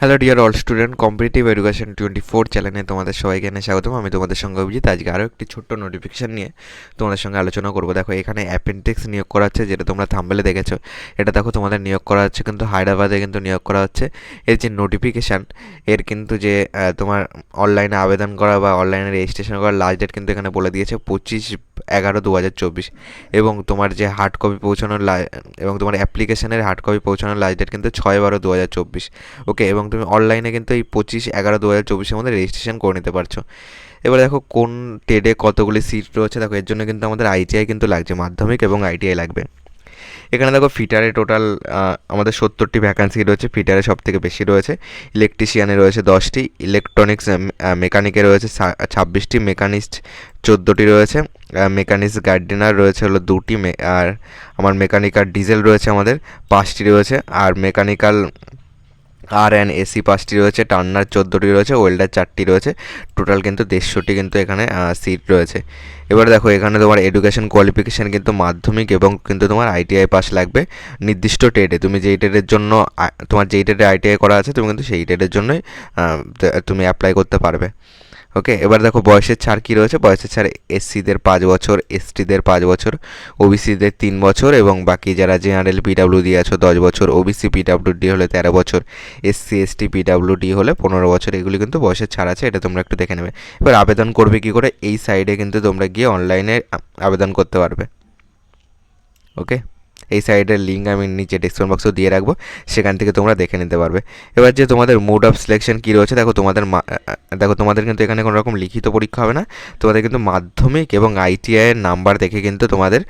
Hello dear all student competitive education twenty four চ্যানেলে তোমাদের সবাইকে এনে স্বাগতম। আমি তোমাদের সঙ্গে অভিজিৎ। আজকে আরও একটি ছোট্ট নোটিফিকেশান নিয়ে তোমাদের সঙ্গে আলোচনা করব। দেখো, এখানে অ্যাপেন্ডিক্স নিয়োগ করা হচ্ছে, যেটা তোমরা থাম্বেলে দেখেছ। এটা দেখো, তোমাদের নিয়োগ করা হচ্ছে কিন্তু হায়দ্রাবাদে কিন্তু নিয়োগ করা হচ্ছে। এর যে নোটিফিকেশান এর কিন্তু যে তোমার অনলাইনে আবেদন করা বা অনলাইনে রেজিস্ট্রেশন করার লাস্ট ডেট কিন্তু এখানে বলে দিয়েছে, পঁচিশ এগারো দু হাজার চব্বিশ। এবং তোমার যে হার্ড কপি পৌঁছানোর এবং তোমার অ্যাপ্লিকেশনের হার্ড কপি পৌঁছানোর লাস্ট ডেট কিন্তু ছয় বারো দু হাজার চব্বিশ। ওকে এবং তুমি অনলাইনে কিন্তু এই পঁচিশ, এগারো দু হাজার চব্বিশের মধ্যে রেজিস্ট্রেশন করে নিতে পারছ। এবার দেখো কোন টেডে কতগুলি সিট রয়েছে, দেখো এর জন্য কিন্তু আমাদের আইটিআই কিন্তু লাগছে, মাধ্যমিক এবং আইটিআই লাগবে। এখানে দেখো ফিটারে টোটাল আমাদের সত্তরটি ভ্যাকান্সি রয়েছে ফিটারে সব থেকে বেশি রয়েছে। ইলেকট্রিশিয়ানে রয়েছে দশটি ইলেকট্রনিক্স মেকানিকে রয়েছে ছাব্বিশটি মেকানিস্ট চোদ্দোটি রয়েছে। মেকানিক্স গার্ডেনার রয়েছে হলো দুটি আর আমার মেকানিক্যাল ডিজেল রয়েছে আমাদের পাঁচটি রয়েছে। আর মেকানিক্যাল আর অ্যান্ড এসি পাঁচটি রয়েছে টার্নার চোদ্দোটি রয়েছে ওয়েল্ডার চারটি রয়েছে টোটাল কিন্তু দেড়শোটি কিন্তু এখানে সিট রয়েছে। এবার দেখো, এখানে তোমার এডুকেশন কোয়ালিফিকেশান কিন্তু মাধ্যমিক এবং কিন্তু তোমার আইটিআই পাস লাগবে নির্দিষ্ট টেটে তুমি যেই টেটের জন্য তোমার যেই টেটে আইটিআই করা আছে, তুমি কিন্তু সেই টেটের জন্যই তুমি অ্যাপ্লাই করতে পারবে। ওকে এবার দেখো বয়সের ছাড় কী রয়েছে? বয়সের ছাড় এসসিদের পাঁচ বছর এসটিদের পাঁচ বছর ওবিসিদের তিন বছর এবং বাকি যারা জেনারেল পিডাব্লিউডি আছো দশ বছর ওবিসি পিডাব্লিউডি হলে তেরো বছর এসসি এসটি পিডাব্লিউডি হলে পনেরো বছর, এগুলি কিন্তু বয়সের ছাড় আছে, এটা তোমরা একটু দেখে নেবে। এবার আবেদন করবে কি করে? এই সাইডে কিন্তু তোমরা গিয়ে অনলাইনে আবেদন করতে পারবে। ওকে এই সাইডের লিঙ্ক আমি নিচে ডিসক্রিপশন বক্সেও দিয়ে রাখব, সেখান থেকে তোমরা দেখে নিতে পারবে। এবার যে তোমাদের মোড অফ সিলেকশন কী রয়েছে, দেখো তোমাদের দেখো তোমাদের কিন্তু এখানে কোনো রকম লিখিত পরীক্ষা হবে না। তোমাদের কিন্তু মাধ্যমিক এবং আইটিআইয়ের নাম্বার দেখে কিন্তু তোমাদের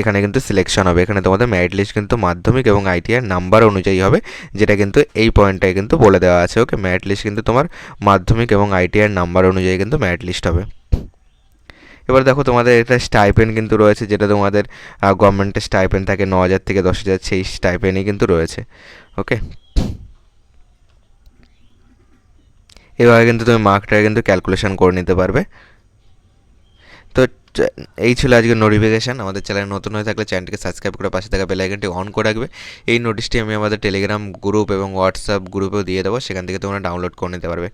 এখানে কিন্তু সিলেকশন হবে। এখানে তোমাদের মেরিট লিস্ট কিন্তু মাধ্যমিক এবং আইটিআইয়ের নাম্বার অনুযায়ী হবে, যেটা কিন্তু এই পয়েন্টটায় কিন্তু বলে দেওয়া আছে। ওকে মেরিট লিস্ট কিন্তু তোমার মাধ্যমিক এবং আইটিআইয়ের নাম্বার অনুযায়ী কিন্তু মেরিট লিস্ট হবে। এবার দেখো তোমাদের এটা স্টাইপেন কিন্তু রয়েছে, যেটা তোমাদের গভর্নমেন্টের স্টাইপেন থাকে ন হাজার থেকে দশ হাজার সেই স্টাইপেনই কিন্তু রয়েছে ওকে এভাবে কিন্তু তুমি মার্কটা কিন্তু ক্যালকুলেশন করে নিতে পারবে। তো এই ছিল আজকে নোটিফিকেশান আমাদের চ্যানেল নতুন হয়ে থাকলে চ্যানেলটিকে সাবস্ক্রাইব করে পাশে থাকা বেল আইকনটি অন করে রাখবে। এই নোটিশটি আমি আমাদের টেলিগ্রাম গ্রুপ এবং হোয়াটসঅ্যাপ গ্রুপেও দিয়ে দেবো, সেখান থেকে তোমরা ডাউনলোড করে নিতে পারবে।